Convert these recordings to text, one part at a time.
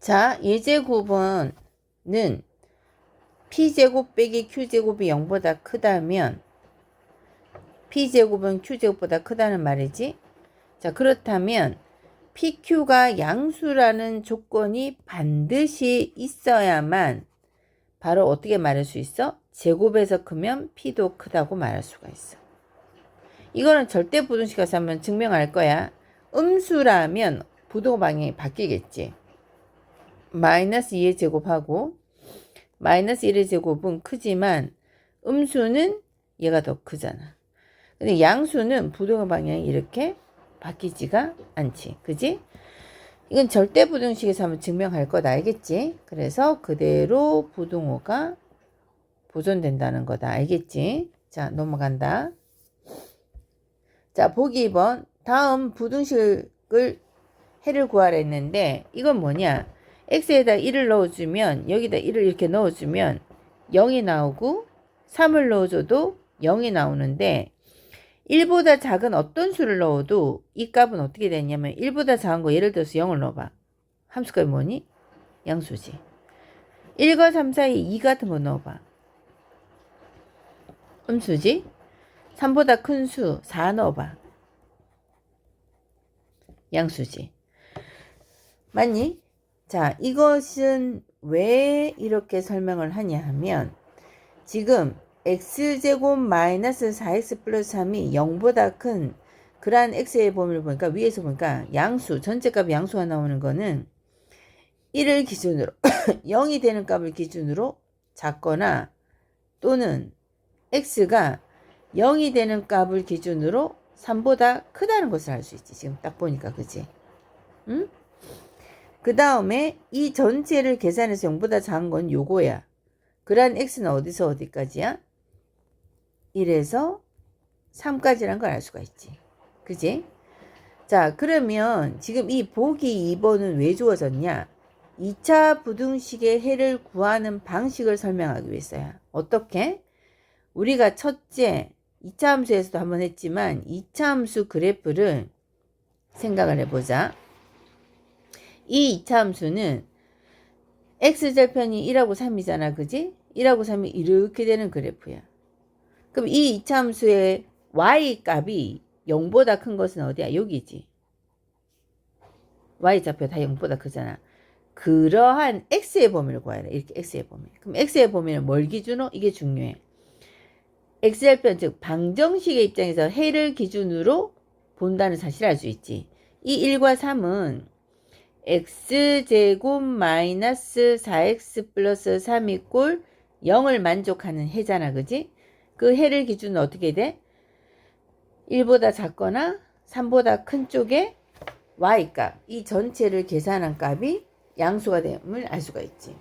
자, 예제곱은 p제곱 빼기 q제곱이 0보다 크다면 p제곱은 q제곱보다 크다는 말이지. 자, 그렇다면 pq가 양수라는 조건이 반드시 있어야만 바로 어떻게 말할 수 있어? 제곱에서 크면 p도 크다고 말할 수가 있어. 이거는 절대 부등식에서 한번 증명할 거야. 음수라면 부동 방향이 바뀌겠지. 마이너스 2의 제곱하고 마이너스 1의 제곱은 크지만 음수는 얘가 더 크잖아. 근데 양수는 부동의 방향이 이렇게 바뀌지가 않지. 그지? 이건 절대 부등식에서 한번 증명할 거다. 알겠지? 그래서 그대로 부등호가 보존된다는 거다. 알겠지? 자, 넘어간다. 자, 보기 2번. 다음 부등식을 해를 구하라 했는데 이건 뭐냐? X에다 1을 넣어주면 여기다 1을 이렇게 넣어주면 0이 나오고 3을 넣어줘도 0이 나오는데 1보다 작은 어떤 수를 넣어도 이 값은 어떻게 되냐면 1보다 작은 거 예를 들어서 0을 넣어봐. 함수값이 뭐니? 양수지. 1과 3 사이 2 같은 거 넣어봐. 음수지. 3보다 큰 수 4 넣어봐. 양수지. 맞니? 자, 이것은 왜 이렇게 설명을 하냐 하면 지금 x제곱 마이너스 4x 플러스 3이 0보다 큰 그러한 x의 범위를 보니까 위에서 보니까 양수, 전체값 양수가 나오는 거는 1을 기준으로 0이 되는 값을 기준으로 작거나 또는 x가 0이 되는 값을 기준으로 3보다 크다는 것을 알 수 있지. 지금 딱 보니까 그지? 응? 그 다음에 이 전체를 계산해서 0보다 작은 건 요거야. 그러한 x는 어디서 어디까지야? 1에서 3까지란 걸 알 수가 있지. 그지? 자, 그러면 지금 이 보기 2번은 왜 주어졌냐? 2차 부등식의 해를 구하는 방식을 설명하기 위해서야. 어떻게? 우리가 첫째, 2차 함수에서도 한번 했지만 2차 함수 그래프를 생각을 해보자. 이 2차 함수는 x절편이 1하고 3이잖아. 그지? 1하고 3이 이렇게 되는 그래프야. 그럼 이 2차 함수의 y 값이 0보다 큰 것은 어디야? 여기지. y좌표 다 0보다 크잖아. 그러한 x의 범위를 구하라. 이렇게 x의 범위. 그럼 x의 범위는 뭘 기준으로? 이게 중요해. x절편 즉 방정식의 입장에서 해를 기준으로 본다는 사실을 알수 있지. 이 1과 3은 x제곱 마이너스 4x 플러스 3이 꼴 0을 만족하는 해잖아. 그지? 그 해를 기준으로 어떻게 돼? 1보다 작거나 3보다 큰 쪽에 y값, 이 전체를 계산한 값이 양수가 됨을 알 수가 있지.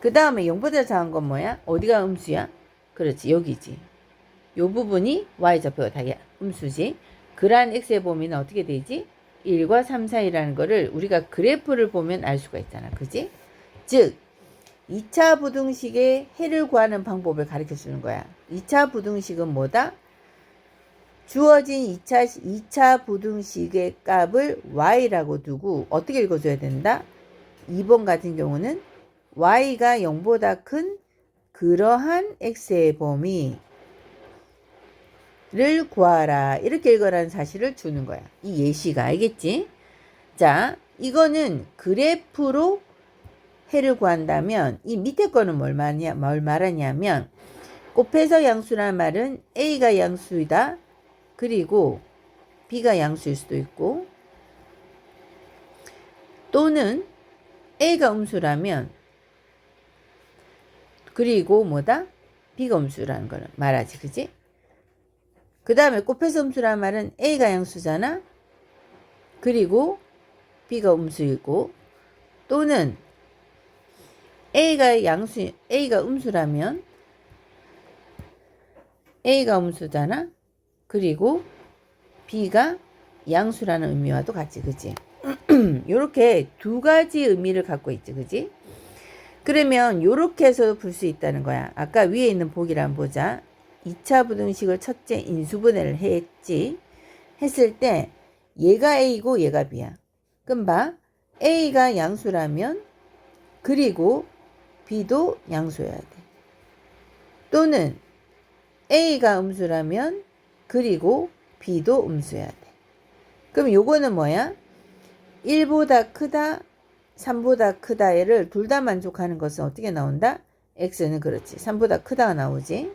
그 다음에 0보다 작은 건 뭐야? 어디가 음수야? 그렇지, 여기지. 요 부분이 y좌표가 다 음수지. 그러한 x의 범위는 어떻게 되지? 1과 3 사이라는 거를 우리가 그래프를 보면 알 수가 있잖아. 그지? 즉, 2차 부등식의 해를 구하는 방법을 가르쳐 주는 거야. 2차 부등식은 뭐다? 주어진 2차, 2차 부등식의 값을 y라고 두고 어떻게 읽어줘야 된다? 2번 같은 경우는 y가 0보다 큰 그러한 x의 범위 를 구하라. 이렇게 읽어라는 사실을 주는 거야. 이 예시가 알겠지? 자, 이거는 그래프로 해를 구한다면 이 밑에 거는 뭘, 말하냐, 뭘 말하냐면 곱해서 양수라는 말은 a가 양수이다. 그리고 b가 양수일 수도 있고 또는 a가 음수라면 그리고 뭐다? b가 음수라는 걸 말하지. 그지? 그 다음에 곱해서 음수라는 말은 a가 양수잖아. 그리고 b가 음수이고 또는 a가 양수 a가 음수라면 a가 음수잖아. 그리고 b가 양수라는 의미와도 같이 그지? 요렇게 두 가지 의미를 갖고 있지. 그지? 그러면 요렇게 해서 풀 수 있다는 거야. 아까 위에 있는 보기를 한번 보자. 2차 부등식을 첫째 인수분해를 했지. 했을 때 얘가 A고 얘가 B야. 그럼 봐. A가 양수라면 그리고 B도 양수여야 돼. 또는 A가 음수라면 그리고 B도 음수여야 돼. 그럼 요거는 뭐야? 1보다 크다, 3보다 크다를 둘 다 만족하는 것은 어떻게 나온다? X는 그렇지. 3보다 크다가 나오지.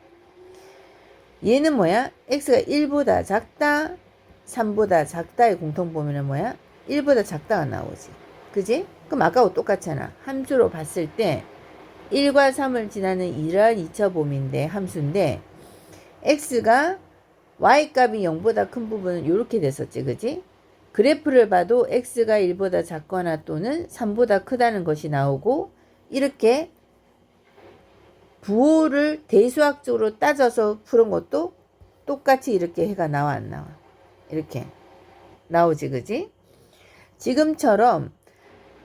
얘는 뭐야? X가 1보다 작다, 3보다 작다의 공통 범위는 뭐야? 1보다 작다가 나오지. 그지? 그럼 아까하고 똑같잖아. 함수로 봤을 때 1과 3을 지나는 이러한 2차 범위인데 함수인데 x가 y 값이 0보다 큰 부분은 이렇게 됐었지. 그지? 그래프를 봐도 x가 1보다 작거나 또는 3보다 크다는 것이 나오고 이렇게 부호를 대수학적으로 따져서 푸는 것도 똑같이 이렇게 해가 나와 안 나와. 이렇게 나오지. 그지? 지금처럼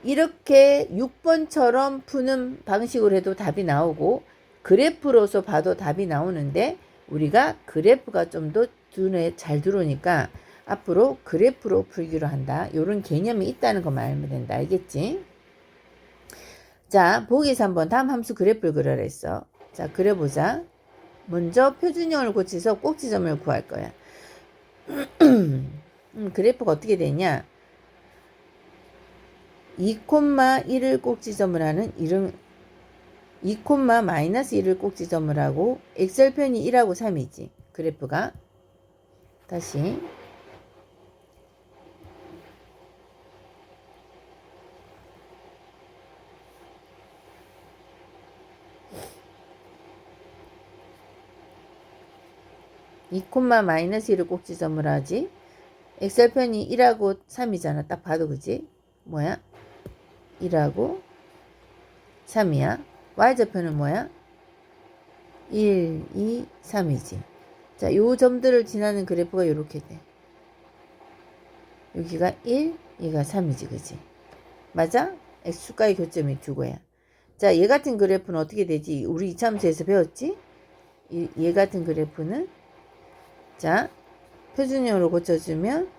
이렇게 6번처럼 푸는 방식으로 해도 답이 나오고 그래프로서 봐도 답이 나오는데 우리가 그래프가 좀 더 눈에 잘 들어오니까 앞으로 그래프로 풀기로 한다. 이런 개념이 있다는 것만 알면 된다. 알겠지? 자, 보기에서 한번 다음 함수 그래프를 그려라 했어. 자, 그려보자. 먼저 표준형을 고치서 꼭지점을 구할 거야. 음, 그래프가 어떻게 되냐? 2,1을 꼭지점을 하는 이름 2, 마이너스 1을 꼭지점을 하고 엑셀편이 1하고 3이지 그래프가 다시 이 콤마 마이너스 1을 꼭지점을 하지 엑셀편이 1하고 3이잖아 딱 봐도 그지 뭐야 1하고 3이야. y좌표는 뭐야? 1, 2, 3이지. 자, 요 점들을 지나는 그래프가 이렇게 돼. 여기가 1, 얘가 3이지, 그지? 맞아? x축과의 교점이 두 거야. 자, 얘 같은 그래프는 어떻게 되지? 우리 이차함수에서 배웠지? 이, 얘 같은 그래프는 자, 표준형으로 고쳐주면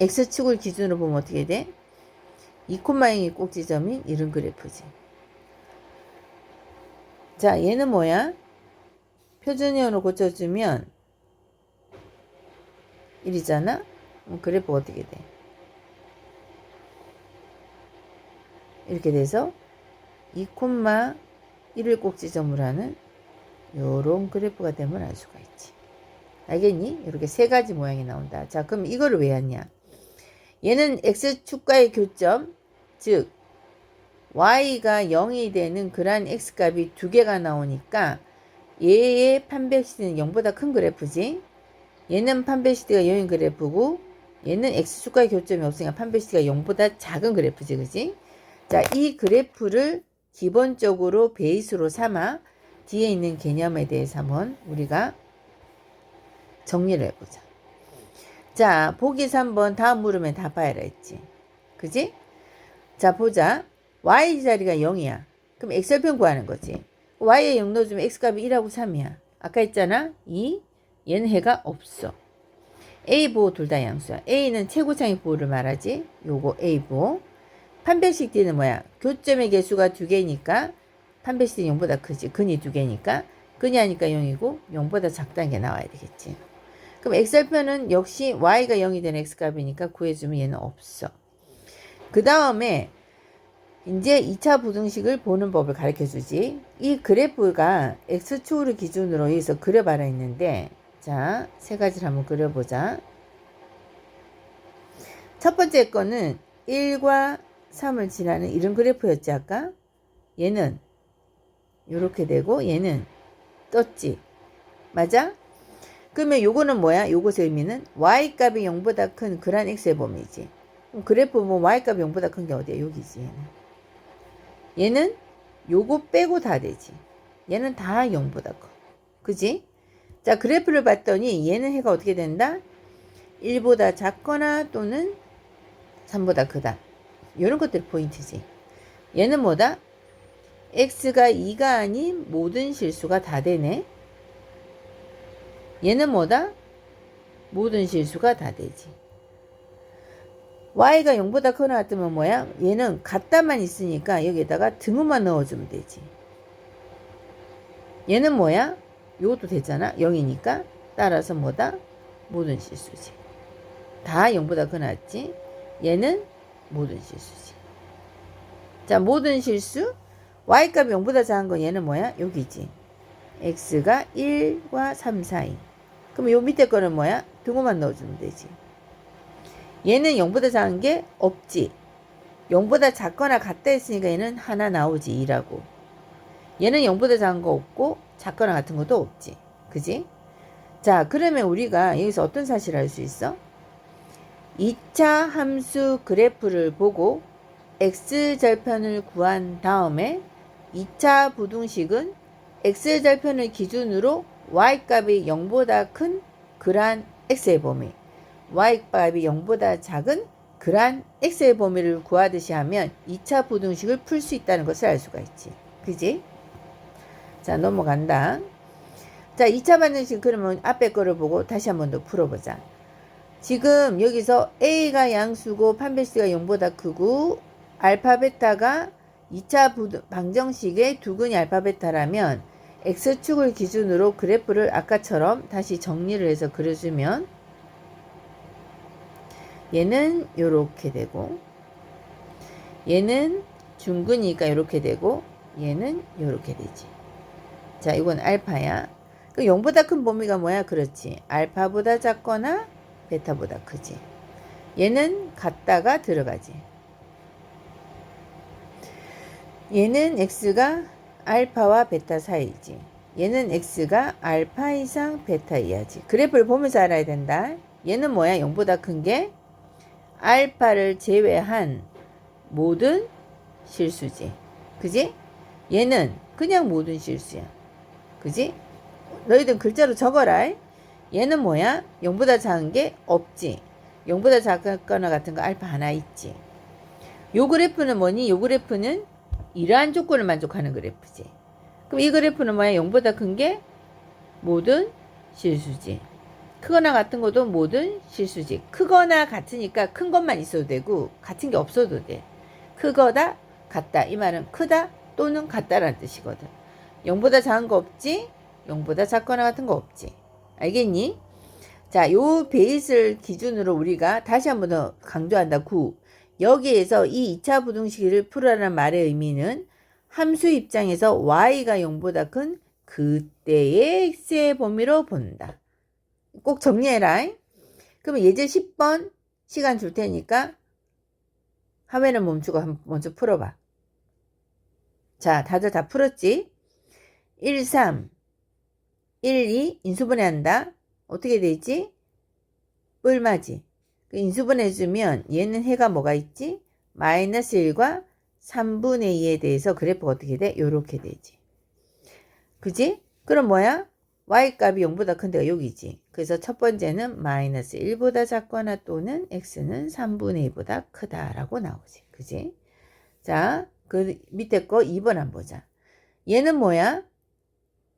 x축을 기준으로 보면 어떻게 돼? 2콤마행이 꼭지점인 이런 그래프지. 자, 얘는 뭐야? 표준형으로 고쳐주면 1이잖아? 그래프 어떻게 돼? 이렇게 돼서 2콤마1을 꼭지점으로 하는 요런 그래프가 되면 알 수가 있지. 알겠니? 이렇게 세 가지 모양이 나온다. 자, 그럼 이거를 왜 했냐? 얘는 x축과의 교점, 즉 y가 0이 되는 그러한 x값이 두 개가 나오니까 얘의 판별시드는 0보다 큰 그래프지. 얘는 판별시드가 0인 그래프고 얘는 x축과의 교점이 없으니까 판별시드가 0보다 작은 그래프지. 그지? 자, 이 그래프를 기본적으로 베이스로 삼아 뒤에 있는 개념에 대해서 한번 우리가 정리를 해보자. 자, 보기에서 한번 다음 물으면 답하여라 했지. 그지? 자, 보자. y 자리가 0이야. 그럼 x절편 구하는 거지. y에 0 넣어주면 x값이 1하고 3이야. 아까 했잖아. 2. 얘는 해가 없어. a 보호 둘 다 양수야. a는 최고창의 보호를 말하지. 요거 a 보호. 판별식 D는 뭐야? 교점의 개수가 두 개니까 판별식 D는 0보다 크지. 근이 두 개니까. 근이 하니까 0이고 0보다 작다는 게 나와야 되겠지. 그럼 x절편은 역시 y가 0이 되는 x값이니까 구해주면 얘는 없어. 그 다음에 이제 2차 부등식을 보는 법을 가르쳐 주지. 이 그래프가 x축을 기준으로 해서 그려봐라 했는데 자, 세 가지를 한번 그려보자. 첫 번째 거는 1과 3을 지나는 이런 그래프였지 아까? 얘는 이렇게 되고 얘는 떴지. 맞아? 그러면 요거는 뭐야? 요것의 의미는 y값이 0보다 큰 그란 x의 범위지. 그럼 그래프 보면 y값이 0보다 큰 게 어디야? 여기지 얘는. 얘는 요거 빼고 다 되지. 얘는 다 0보다 커. 그지? 자 그래프를 봤더니 얘는 해가 어떻게 된다? 1보다 작거나 또는 3보다 크다. 이런 것들이 포인트지. 얘는 뭐다? x가 2가 아닌 모든 실수가 다 되네. 얘는 뭐다? 모든 실수가 다 되지. y가 0보다 크거나 같으면 뭐야? 얘는 같다만 있으니까 여기에다가 등호만 넣어주면 되지. 얘는 뭐야? 요것도 되잖아. 0이니까. 따라서 뭐다? 모든 실수지. 다 0보다 크거나 같지? 얘는 모든 실수지. 자, 모든 실수. y값이 0보다 작은 건 얘는 뭐야? 여기지. x가 1과 3 사이. 그럼 요 밑에 거는 뭐야? 등호만 넣어주면 되지. 얘는 0보다 작은 게 없지. 0보다 작거나 같다 했으니까 얘는 하나 나오지 2라고. 얘는 0보다 작은 거 없고 작거나 같은 것도 없지. 그지? 자, 그러면 우리가 여기서 어떤 사실을 알 수 있어? 2차 함수 그래프를 보고 x절편을 구한 다음에 2차 부등식은 x절편을 기준으로 y값이 0보다 큰 그란 x의 범위 y값이 0보다 작은 그란 x의 범위를 구하듯이 하면 2차 부등식을 풀 수 있다는 것을 알 수가 있지. 그지? 자, 넘어간다. 자, 2차 반응식 그러면 앞에 거를 보고 다시 한 번 더 풀어보자. 지금 여기서 A가 양수고 판별시가 0보다 크고 알파 베타가 2차 부등, 방정식의 두근이 알파 베타라면 X축을 기준으로 그래프를 아까처럼 다시 정리를 해서 그려주면 얘는 요렇게 되고 얘는 중근이니까 요렇게 되고 얘는 요렇게 되지. 자, 이건 알파야. 그 0보다 큰 범위가 뭐야? 그렇지. 알파보다 작거나 베타보다 크지. 얘는 같다가 들어가지. 얘는 x가 알파와 베타 사이지. 얘는 x가 알파 이상 베타 이하지. 그래프를 보면서 알아야 된다. 얘는 뭐야? 0보다 큰 게 알파를 제외한 모든 실수지. 그지? 얘는 그냥 모든 실수야. 그지? 너희들 글자로 적어라. 얘는 뭐야? 0보다 작은 게 없지. 0보다 작거나 같은 거 알파 하나 있지. 요 그래프는 뭐니? 요 그래프는 이러한 조건을 만족하는 그래프지. 그럼 이 그래프는 뭐야? 0보다 큰 게 모든 실수지. 크거나 같은 것도 모든 실수지. 크거나 같으니까 큰 것만 있어도 되고 같은 게 없어도 돼. 크거다 같다. 이 말은 크다 또는 같다라는 뜻이거든. 0보다 작은 거 없지? 0보다 작거나 같은 거 없지. 알겠니? 자, 요 베이스를 기준으로 우리가 다시 한 번 더 강조한다. 9. 여기에서 이 2차 부등식을 풀어라는 말의 의미는 함수 입장에서 y가 0보다 큰 그때의 x의 범위로 본다. 꼭 정리해라. 그러면 예제 10번 시간 줄 테니까 화면을 멈추고 먼저 풀어봐. 자, 다들 다 풀었지? 1, 3, 1, 2 인수분해한다. 어떻게 되지? 뿔맞이. 그 인수분해해주면 얘는 해가 뭐가 있지? 마이너스 1과 3분의 2에 대해서 그래프가 어떻게 돼? 요렇게 되지. 그지? 그럼 뭐야? y값이 0보다 큰 데가 여기지. 그래서 첫 번째는 마이너스 1보다 작거나 또는 x는 3분의 2보다 크다라고 나오지. 그지? 자, 그 밑에 거 2번 한번 보자. 얘는 뭐야?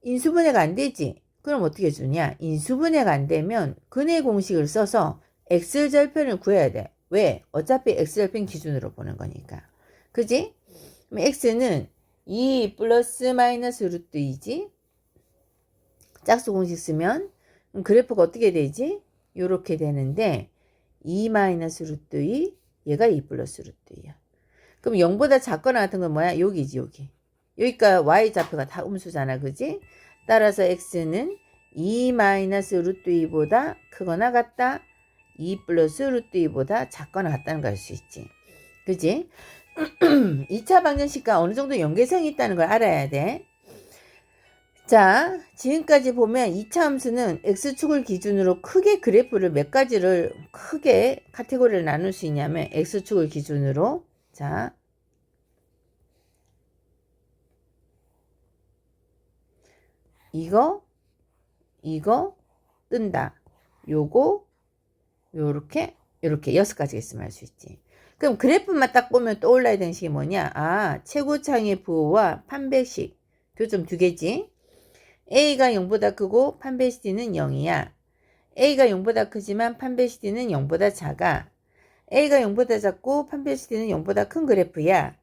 인수분해가 안 되지. 그럼 어떻게 주냐? 인수분해가 안 되면 근의 공식을 써서 x절편을 구해야 돼. 왜? 어차피 x절편 기준으로 보는 거니까. 그지? 그럼 x는 2 플러스 마이너스 루트 2지? 짝수 공식 쓰면 그래프가 어떻게 되지? 요렇게 되는데 2 마이너스 루트 2 얘가 2 플러스 루트 2야. 그럼 0보다 작거나 같은 건 뭐야? 여기지 여기. 여기가 y좌표가 다 음수잖아. 그지? 따라서 x는 2 마이너스 루트 2보다 크거나 같다. 2 플러스 루트 2보다 작거나 같다는 걸 알 수 있지. 그지? 2차 방정식과 어느 정도 연계성이 있다는 걸 알아야 돼. 자, 지금까지 보면 2차 함수는 x축을 기준으로 크게 그래프를 몇 가지를 크게 카테고리를 나눌 수 있냐면 x축을 기준으로 자, 이거, 이거 뜬다. 요거, 요렇게, 요렇게 여섯 가지가 있으면 할 수 있지. 그럼 그래프만 딱 보면 떠올라야 되는 식이 뭐냐? 아, 최고창의 부호와 판별식. 교점 두 개지. A가 0보다 크고 판별시티는 0이야. A가 0보다 크지만 판별시티는 0보다 작아. A가 0보다 작고 판별시대는 0보다 큰 그래프야.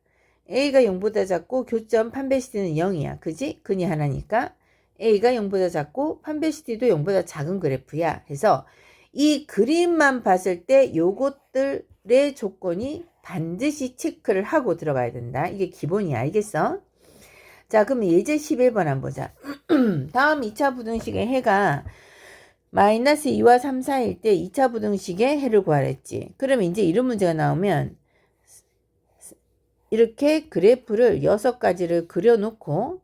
A가 0보다 작고 교점 판별시대는 0이야. 그지? 근이 하나니까. A가 0보다 작고 판별시대도 0보다 작은 그래프야. 해서 이 그림만 봤을 때 요것들의 조건이 반드시 체크를 하고 들어가야 된다. 이게 기본이야. 알겠어? 자, 그럼 예제 11번 한번 보자. 다음 2차 부등식의 해가 마이너스 2와 3 사이일 때 2차 부등식의 해를 구하랬지. 그러면 이제 이런 문제가 나오면 이렇게 그래프를 6가지를 그려놓고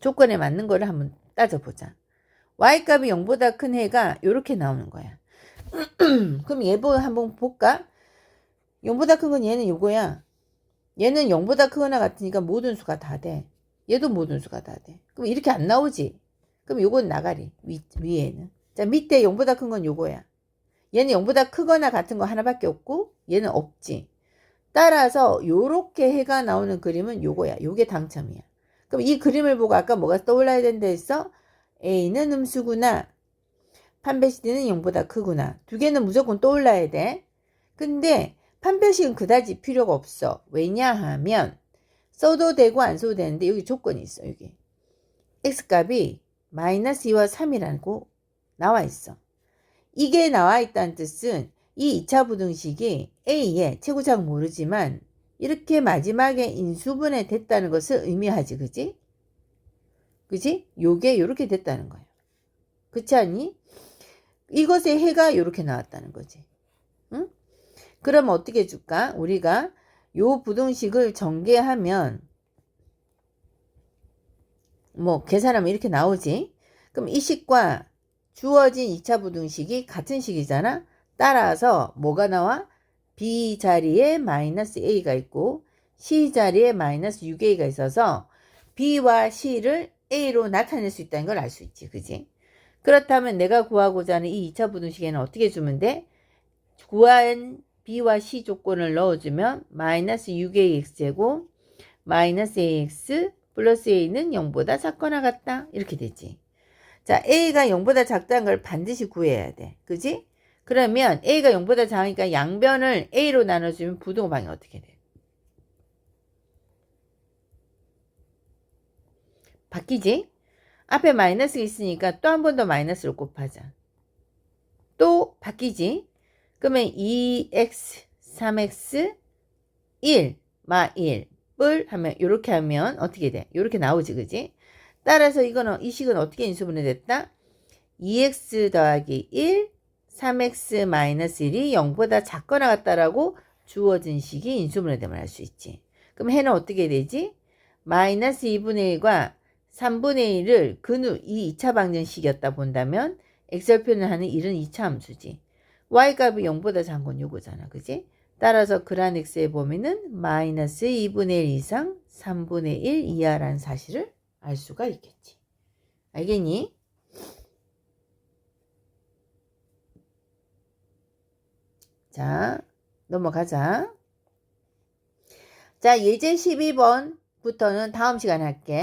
조건에 맞는 거를 한번 따져보자. Y값이 0보다 큰 해가 이렇게 나오는 거야. 그럼 얘보 한번 볼까? 0보다 큰 건 얘는 요거야. 얘는 0보다 크거나 같으니까 모든 수가 다 돼. 얘도 모든 수가 다 돼. 그럼 이렇게 안 나오지? 그럼 요건 나가리. 위, 위에는. 자, 밑에 0보다 큰 건 요거야. 얘는 0보다 크거나 같은 거 하나밖에 없고 얘는 없지. 따라서 요렇게 해가 나오는 그림은 요거야. 요게 당첨이야. 그럼 이 그림을 보고 아까 뭐가 떠올라야 된다 했어? A는 음수구나. 판별시대는 0보다 크구나. 두 개는 무조건 떠올라야 돼. 근데 판별식은 그다지 필요가 없어. 왜냐하면 써도 되고 안 써도 되는데 여기 조건이 있어. 여기. x값이 마이너스 2와 3이라고 나와 있어. 이게 나와 있다는 뜻은 이 2차 부등식이 A의 최고작 모르지만 이렇게 마지막에 인수분해 됐다는 것을 의미하지. 그지? 그지? 요게 요렇게 됐다는 거야. 그렇지 않니? 이것의 해가 요렇게 나왔다는 거지. 응? 그럼 어떻게 해줄까? 우리가 요 부등식을 전개하면 뭐 계산하면 이렇게 나오지. 그럼 이 식과 주어진 2차 부등식이 같은 식이잖아. 따라서 뭐가 나와? B 자리에 마이너스 A가 있고 C 자리에 마이너스 6A가 있어서 B와 C를 A로 나타낼 수 있다는 걸 알 수 있지. 그지? 그렇다면 내가 구하고자 하는 이 2차 부등식에는 어떻게 주면 돼? 구한 B와 C 조건을 넣어주면 마이너스 6AX제곱 마이너스 AX 플러스 A는 0보다 작거나 같다. 이렇게 되지. 자, A가 0보다 작다는 걸 반드시 구해야 돼. 그지? 그러면 A가 0보다 작으니까 양변을 A로 나눠주면 부등호 방이 어떻게 돼? 바뀌지? 앞에 마이너스가 있으니까 또 한 번 더 마이너스를 곱하자. 또 바뀌지? 그러면 2x, 3x, 1, 마 1을 하면 이렇게 하면 어떻게 돼? 이렇게 나오지, 그지? 따라서 이거는 이 식은 어떻게 인수분해 됐다? 2x 더하기 1, 3x 마이너스 1이 0보다 작거나 같다라고 주어진 식이 인수분해 되면 알수 있지. 그럼 해는 어떻게 되지? 마이너스 2분의 1과 3분의 1을 근우 이 2차 방정식이었다 본다면 x절편을 하는 1은 2차 함수지. y값이 0보다 작은 건 요거잖아. 그지? 따라서 그란 x의 범위는 마이너스 2분의 1 이상 3분의 1 이하라는 사실을 알 수가 있겠지. 알겠니? 자, 넘어가자. 자, 예제 12번부터는 다음 시간에 할게.